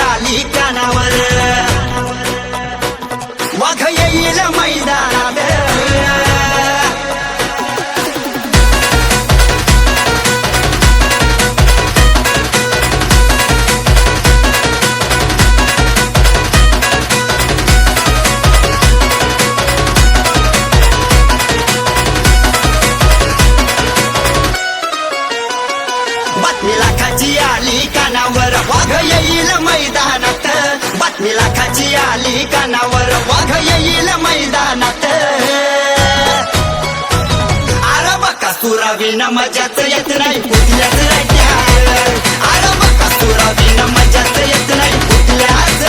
आली ठिकाणावर कानावर वाघ येईल मैदानात. अरे बका सुरावीन मजाच येत नाही कुठल्याच रट्यात अरे बका सुरावीन मजाच येत नाही कुठल्याच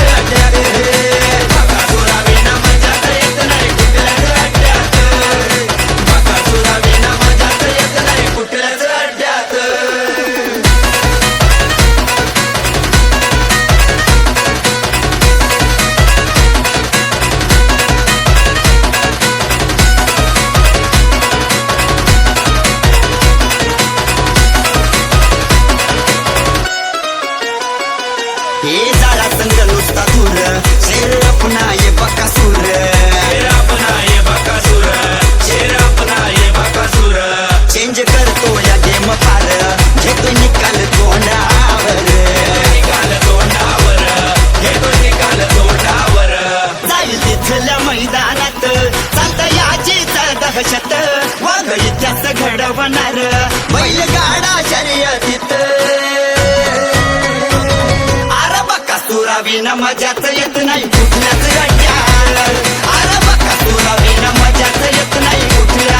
बका मजाच येत नाही. कुठल्याच गड्यात अरे बका सुरावीन मजाच येत नाही. कुठल्या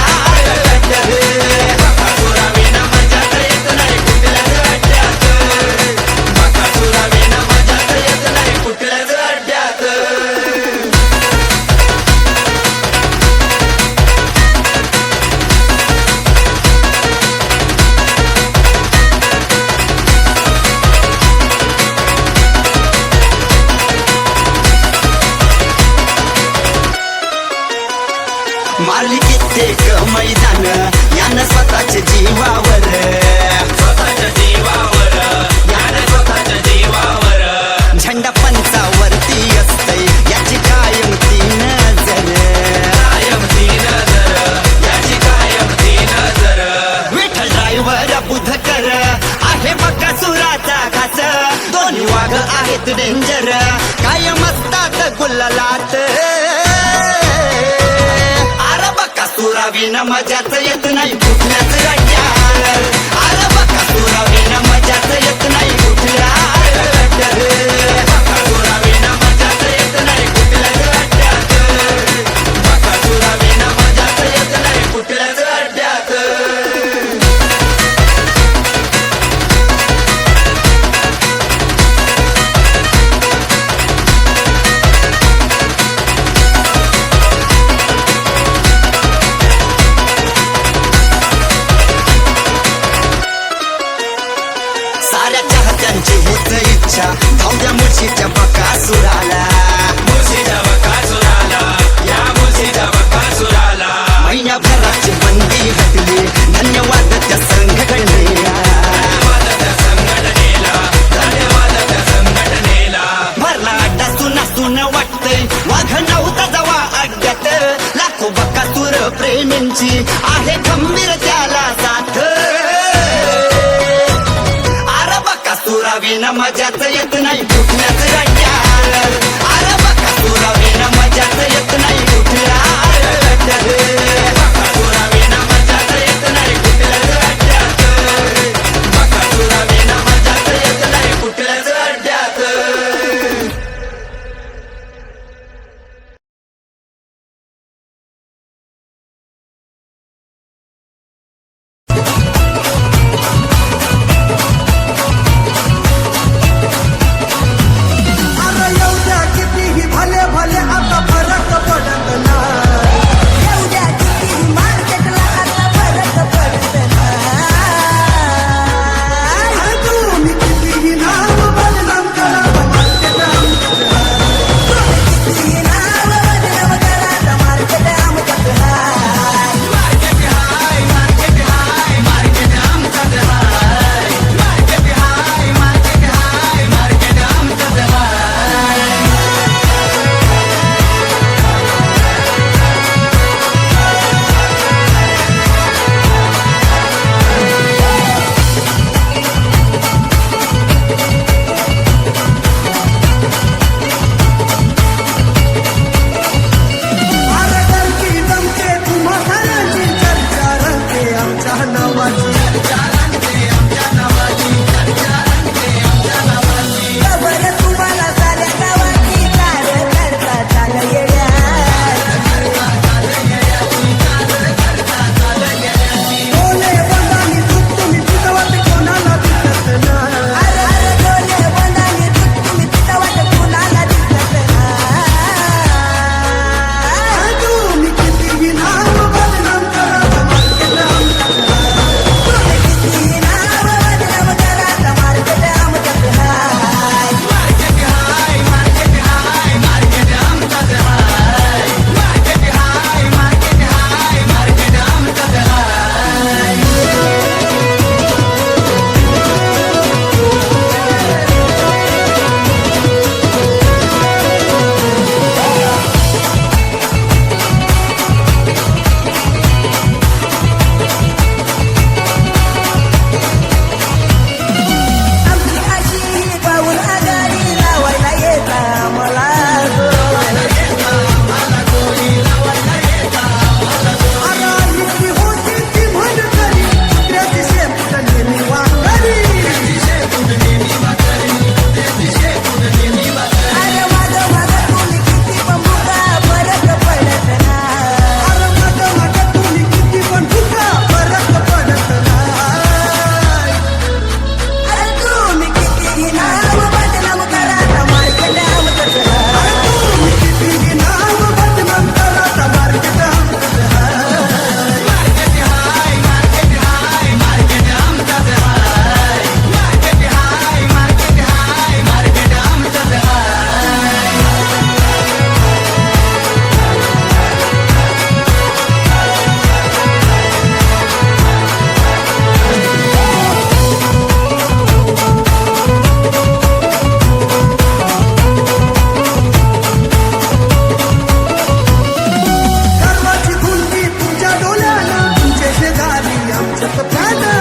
मारली कित्येक मैदान यानं स्वतःच्या जीवावर. झेंडा पंचावरती असतंय याची कायम ती नजर विठ्ठल ड्रायव्हर बुधकर आहे बका सुराचा घास. दोन्ही वाघ आहेत डेंजर कायम असतात गुल्लात. बका सुरावीन मजाच येत नाही कुठल्याच गड्यात अरे बका सुरावीन मजाच येत महिन्याभराची बंदी हटली धन्यवाद त्या संघटनेला. भरला अड्डा सुना सुन वाटतंय. वाघ नव्हता जवा अड्ड्यात लाखो बकासूर प्रेमींची आहे खंबीर त्याला साथ. अरे बकासुरावीन मजाच येत नाही कुठल्याच गड्यात the people.